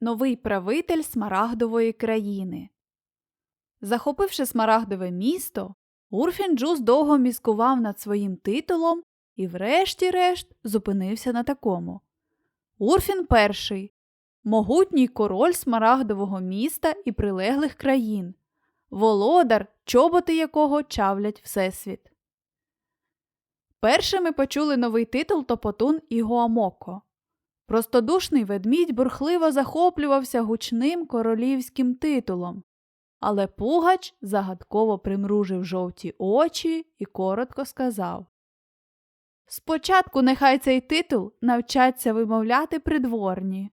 новий правитель Смарагдової країни. Захопивши Смарагдове місто, Урфін Джус довго міскував над своїм титулом і, врешті-решт, зупинився на такому. Урфін перший могутній король Смарагдового міста і прилеглих країн, володар, чоботи якого чавлять Всесвіт. Першими почули новий титул Топотун і Гуамоко. Простодушний ведмідь бурхливо захоплювався гучним королівським титулом, але Пугач загадково примружив жовті очі і коротко сказав Спочатку нехай цей титул навчаться вимовляти придворні.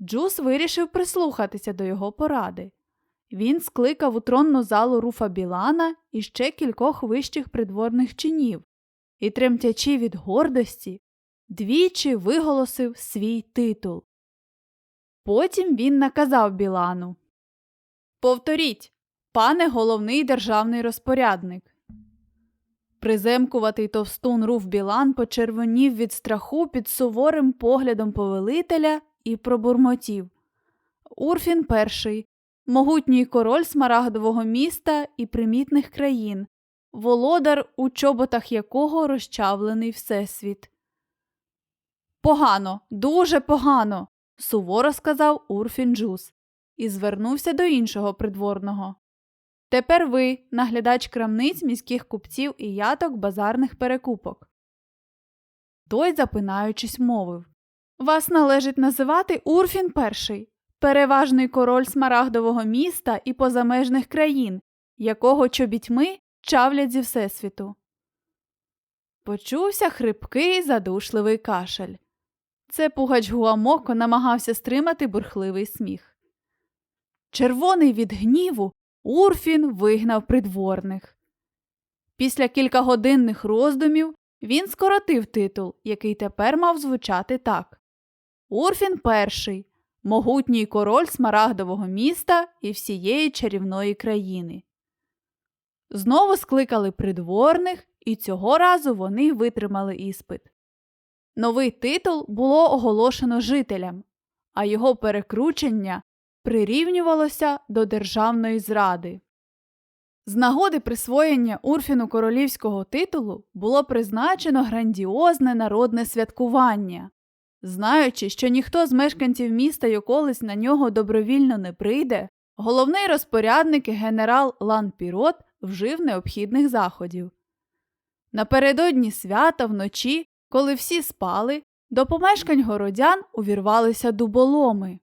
Джус вирішив прислухатися до його поради. Він скликав у тронну залу руфа Білана і ще кількох вищих придворних чинів і, тремтячи від гордості, двічі виголосив свій титул. Потім він наказав Білану Повторіть, пане головний державний розпорядник. Приземкуватий товстун руф Білан почервонів від страху під суворим поглядом повелителя і пробурмотів. Урфін перший, могутній король смарагдового міста і примітних країн, володар, у чоботах якого розчавлений всесвіт. Погано, дуже погано, суворо сказав Урфін Джус і звернувся до іншого придворного. Тепер ви, наглядач крамниць міських купців і яток базарних перекупок. Той, запинаючись, мовив Вас належить називати Урфін перший, переважний король смарагдового міста і позамежних країн, якого чобітьми чавлять зі Всесвіту. Почувся хрипкий задушливий кашель. Це пугач Гуамоко намагався стримати бурхливий сміх. Червоний від гніву Урфін вигнав придворних. Після кількагодинних роздумів він скоротив титул, який тепер мав звучати так Урфін перший, могутній король смарагдового міста і всієї чарівної країни. Знову скликали придворних, і цього разу вони витримали іспит. Новий титул було оголошено жителям, а його перекручення прирівнювалося до державної зради. З нагоди присвоєння Урфіну королівського титулу було призначено грандіозне народне святкування. Знаючи, що ніхто з мешканців міста й на нього добровільно не прийде, головний розпорядник і генерал Лан Пірот вжив необхідних заходів. Напередодні свята вночі, коли всі спали, до помешкань городян увірвалися дуболоми.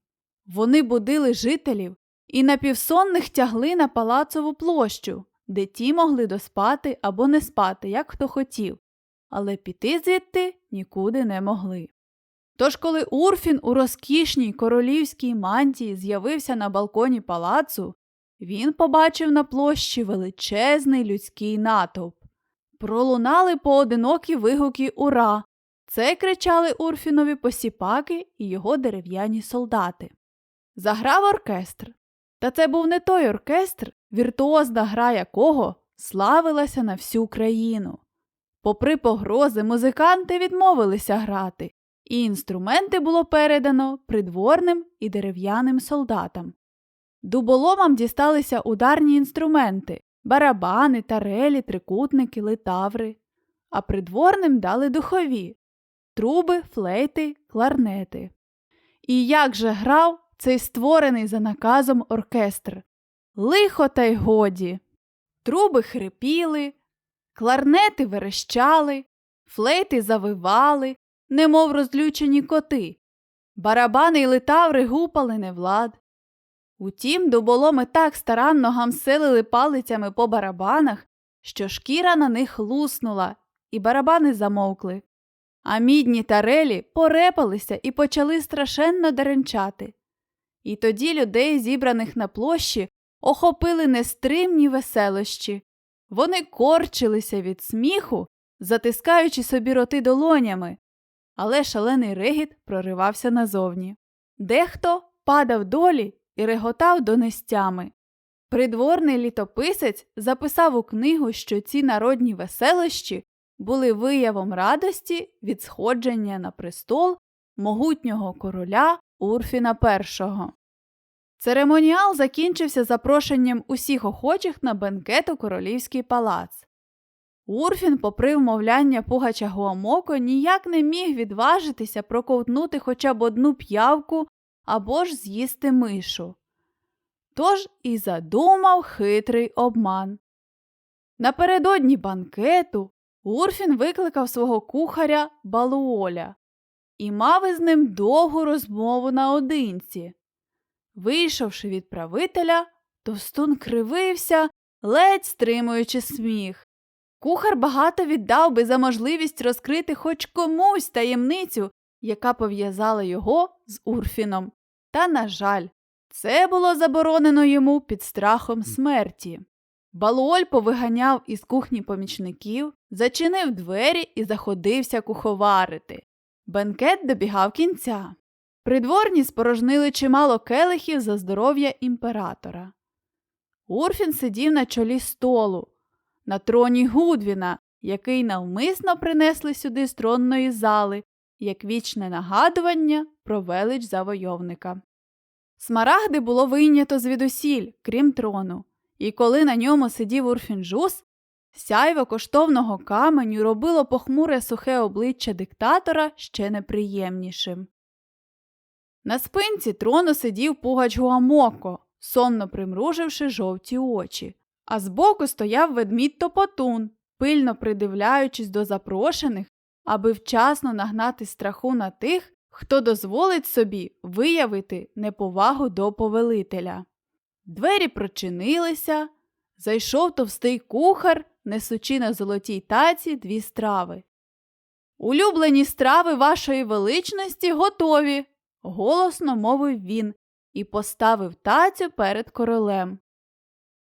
Вони будили жителів і напівсонних тягли на палацову площу, де ті могли доспати або не спати, як хто хотів, але піти звідти нікуди не могли. Тож, коли Урфін у розкішній королівській мантії з'явився на балконі палацу, він побачив на площі величезний людський натовп. Пролунали поодинокі вигуки Ура! Це кричали Урфінові посіпаки і його дерев'яні солдати. Заграв оркестр. Та це був не той оркестр, віртуозна гра якого славилася на всю країну. Попри погрози, музиканти відмовилися грати, і інструменти було передано придворним і дерев'яним солдатам. Дуболомам дісталися ударні інструменти барабани, тарелі, трикутники, литаври, а придворним дали духові труби, флейти, кларнети. І як же грав цей створений за наказом оркестр? Лихо та й годі. Труби хрипіли, кларнети верещали, флейти завивали, немов розлючені коти, барабани й литаври гупали невлад. Утім, дуболоми так старанно гамселили палицями по барабанах, що шкіра на них луснула, і барабани замовкли. А мідні тарелі порепалися і почали страшенно деренчати. І тоді людей, зібраних на площі, охопили нестримні веселощі. Вони корчилися від сміху, затискаючи собі роти долонями, але шалений регіт проривався назовні. Дехто падав долі і реготав донестями. Придворний літописець записав у книгу, що ці народні веселощі були виявом радості від сходження на престол могутнього короля Урфіна І. Церемоніал закінчився запрошенням усіх охочих на бенкет у королівський палац. Урфін, попри вмовляння пугача Гуамоко, ніяк не міг відважитися проковтнути хоча б одну п'явку або ж з'їсти мишу. Тож і задумав хитрий обман. Напередодні банкету Урфін викликав свого кухаря Балуоля і мав із ним довгу розмову наодинці. Вийшовши від правителя, товстун кривився, ледь стримуючи сміх. Кухар багато віддав би за можливість розкрити хоч комусь таємницю, яка пов'язала його з Урфіном. Та, на жаль, це було заборонено йому під страхом смерті. Балуоль повиганяв із кухні помічників, зачинив двері і заходився куховарити. Бенкет добігав кінця. Придворні спорожнили чимало келихів за здоров'я імператора. Урфін сидів на чолі столу, на троні Гудвіна, який навмисно принесли сюди з тронної зали, як вічне нагадування про велич завойовника. Смарагди було вийнято звідусіль, крім трону, і коли на ньому сидів Урфінджус, сяйво коштовного каменю робило похмуре сухе обличчя диктатора ще неприємнішим. На спинці трону сидів пугач Гуамоко, сонно примруживши жовті очі, а збоку стояв ведмідь Топотун, пильно придивляючись до запрошених, аби вчасно нагнати страху на тих, хто дозволить собі виявити неповагу до повелителя. Двері прочинилися, зайшов товстий кухар, несучи на золотій таці дві страви. Улюблені страви вашої величності готові, голосно мовив він і поставив тацю перед королем.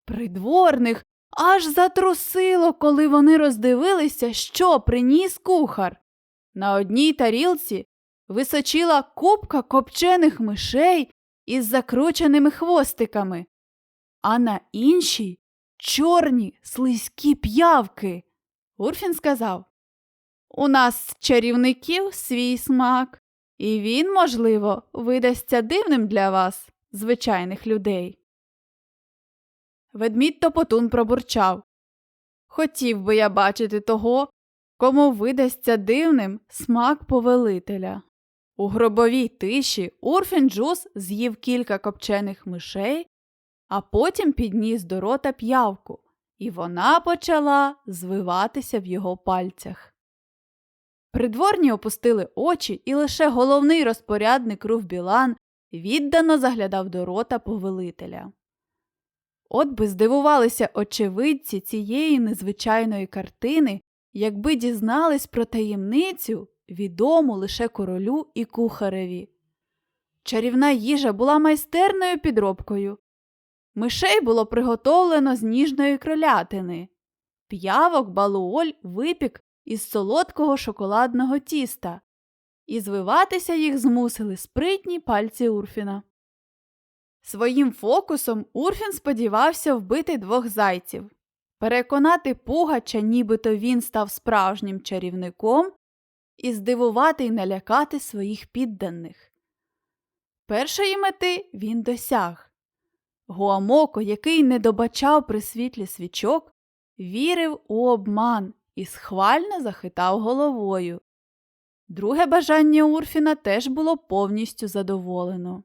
Придворних аж затрусило, коли вони роздивилися, що приніс кухар. На одній тарілці височила купка копчених мишей із закрученими хвостиками, а на іншій чорні слизькі п'явки. Урфін сказав У нас чарівників свій смак, і він, можливо, видасться дивним для вас, звичайних людей. Ведмідь Топотун пробурчав. Хотів би я бачити того, кому видасться дивним смак повелителя. У гробовій тиші Урфін Джус з'їв кілька копчених мишей, а потім підніс до рота п'явку, і вона почала звиватися в його пальцях. Придворні опустили очі, і лише головний розпорядник Руф Білан віддано заглядав до рота повелителя. От би здивувалися очевидці цієї незвичайної картини, якби дізнались про таємницю, відому лише королю і кухареві. Чарівна їжа була майстерною підробкою. Мишей було приготовлено з ніжної кролятини. П'явок балуоль випік із солодкого шоколадного тіста, і звиватися їх змусили спритні пальці Урфіна. Своїм фокусом Урфін сподівався вбити двох зайців, переконати Пугача, нібито він став справжнім чарівником, і здивувати й налякати своїх підданих. Першої мети він досяг. Гуамоко, який не добачав при світлі свічок, вірив у обман і схвально захитав головою. Друге бажання Урфіна теж було повністю задоволено.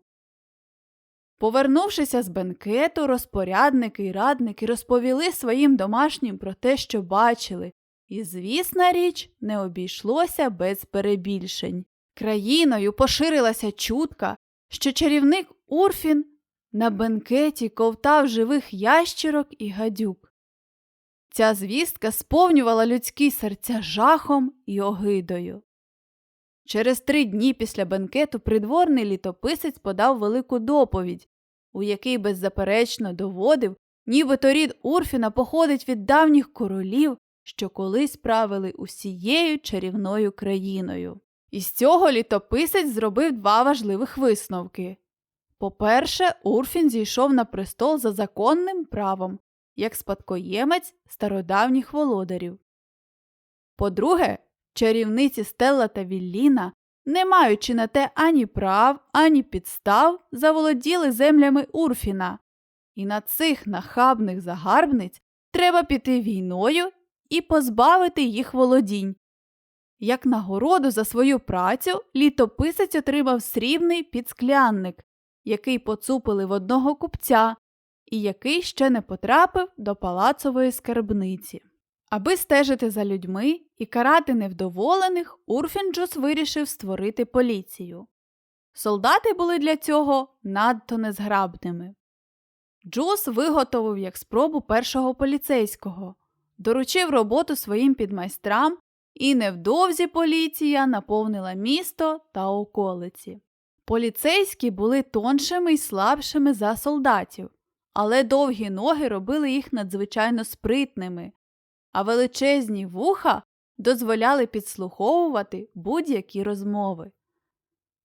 Повернувшися з бенкету, розпорядники й радники розповіли своїм домашнім про те, що бачили, і, звісна річ, не обійшлося без перебільшень. Країною поширилася чутка, що чарівник Урфін на бенкеті ковтав живих ящерок і гадюк. Ця звістка сповнювала людські серця жахом і огидою. Через три дні після бенкету придворний літописець подав велику доповідь, у якій беззаперечно доводив, нібито рід Урфіна походить від давніх королів, що колись правили усією чарівною країною. Із цього літописець зробив два важливих висновки. По-перше, Урфін зійшов на престол за законним правом, як спадкоємець стародавніх володарів. По-друге, чарівниці Стелла та Вілліна не маючи на те ані прав, ані підстав, заволоділи землями Урфіна. І на цих нахабних загарбниць треба піти війною і позбавити їх володінь. Як нагороду за свою працю літописець отримав срібний підсклянник, який поцупили в одного купця, і який ще не потрапив до палацової скарбниці. Аби стежити за людьми і карати невдоволених, Урфінджус вирішив створити поліцію. Солдати були для цього надто незграбними. Джус виготовив як спробу першого поліцейського, доручив роботу своїм підмайстрам, і невдовзі поліція наповнила місто та околиці. Поліцейські були тоншими й слабшими за солдатів, але довгі ноги робили їх надзвичайно спритними, а величезні вуха дозволяли підслуховувати будь-які розмови.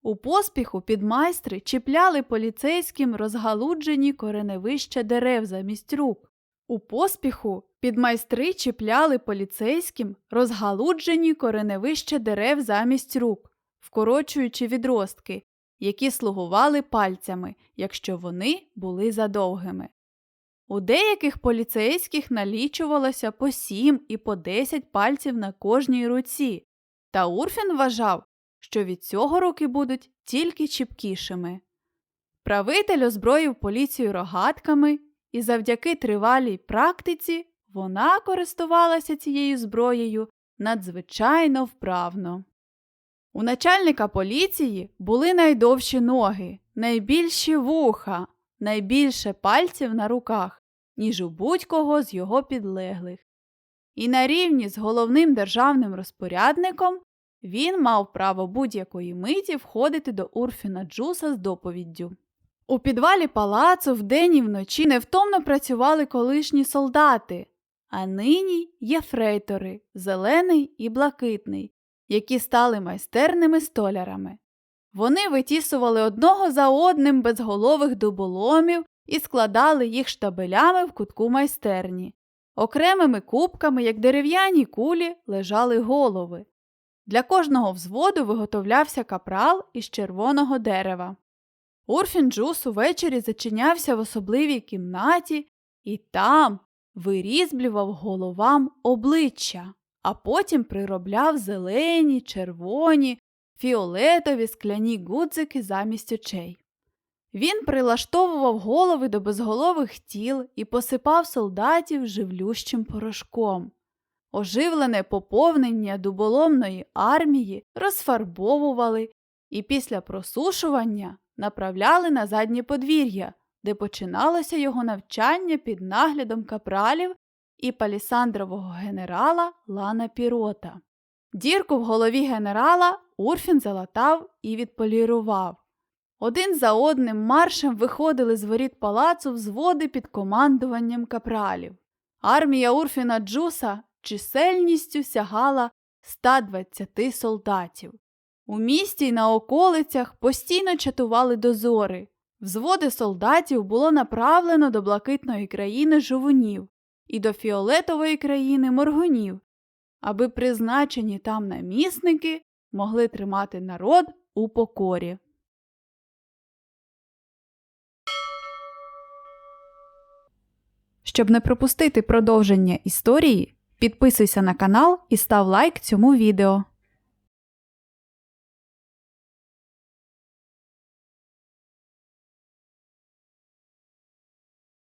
У поспіху підмайстри чіпляли поліцейським розгалуджені кореневища дерев замість рук. У поспіху підмайстри чіпляли поліцейським розгалуджені кореневища дерев замість рук, вкорочуючи відростки, які слугували пальцями, якщо вони були задовгими. У деяких поліцейських налічувалося по сім і по десять пальців на кожній руці, та Урфін вважав, що від цього руки будуть тільки чіпкішими. Правитель озброїв поліцію рогатками, і завдяки тривалій практиці вона користувалася цією зброєю надзвичайно вправно. У начальника поліції були найдовші ноги, найбільші вуха, найбільше пальців на руках, ніж у будь-кого з його підлеглих. І на рівні з головним державним розпорядником він мав право будь-якої миті входити до Урфіна Джуса з доповіддю. У підвалі палацу вдень і вночі невтомно працювали колишні солдати, а нині є фрейтори зелений і блакитний, які стали майстерними столярами. Вони витісували одного за одним безголових дуболомів і складали їх штабелями в кутку майстерні. Окремими кубками, як дерев'яні кулі, лежали голови. Для кожного взводу виготовлявся капрал із червоного дерева. Урфін Джус увечері зачинявся в особливій кімнаті і там вирізблював головам обличчя, а потім приробляв зелені, червоні, фіолетові скляні гудзики замість очей. Він прилаштовував голови до безголових тіл і посипав солдатів живлющим порошком. Оживлене поповнення дуболомної армії розфарбовували і після просушування направляли на заднє подвір'я, де починалося його навчання під наглядом капралів і палісандрового генерала Лана Пірота. Дірку в голові генерала Урфін залатав і відполірував. Один за одним маршем виходили з воріт палацу взводи під командуванням капралів. Армія Урфіна Джуса чисельністю сягала 120 солдатів. У місті й на околицях постійно чатували дозори. Взводи солдатів було направлено до блакитної країни жовунів і до фіолетової країни моргунів, аби призначені там намісники могли тримати народ у покорі. Щоб не пропустити продовження історії, підписуйся на канал і став лайк цьому відео.